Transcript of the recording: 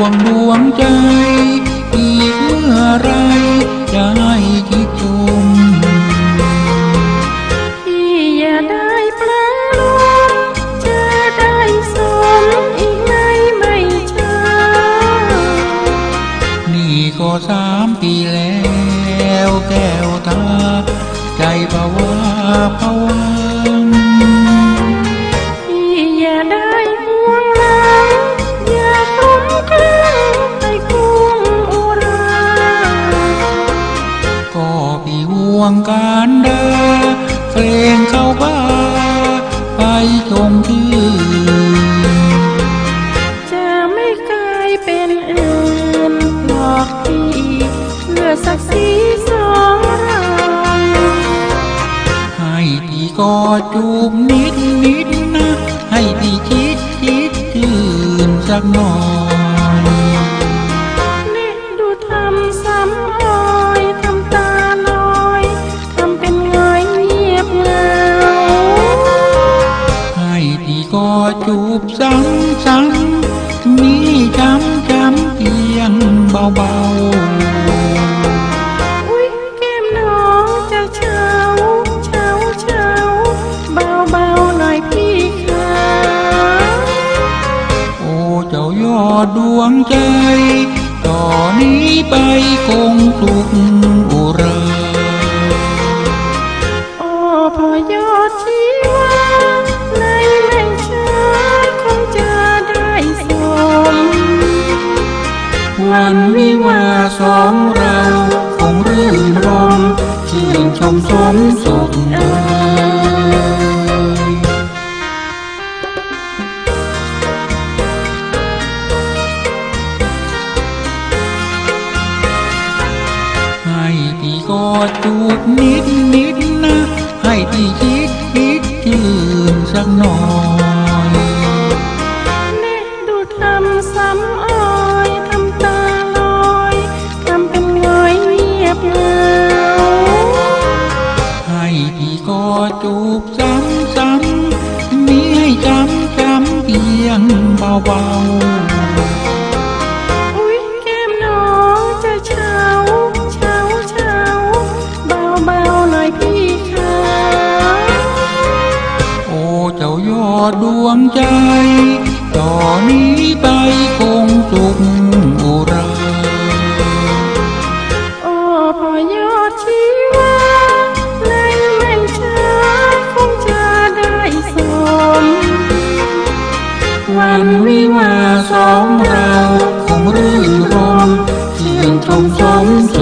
วงดวงใจ อีกเมื่อไร วงการเดินเพลงเข้าบ้าไปชมชื่จะไม่กลายเป็นอื่นหลอกพี่เพื่อศักดิ์ศรีสองเราให้พี่กอดจูบนิดนิดนะ ให้พี่คิดคิดชื่นสักหน่อยะเฉาเฉาเฉาเบาเบาๆหน่อยพี่ค่ะๆโอ้เจ้ายอดดวงใจ ต่อนนี้ไปคงสุข ชื่นชมสมสุขเอ่ยให้พี่กอดจูบนิดนิดนะ ให้พี่คิดคิดยืนสักหน่อย จูบซ้ำซ้ำมีให้จำจำเพียงเบาเบาอุ้ยแก้มน้องจะเฉาเฉาเฉาเบาเบาหน่อยพี่ค่ะโอ้เจ้ายอดดวงใจ ต่อนนี้ไปคงสุข สองเราคงรื่นรมเที่ยงทรงสม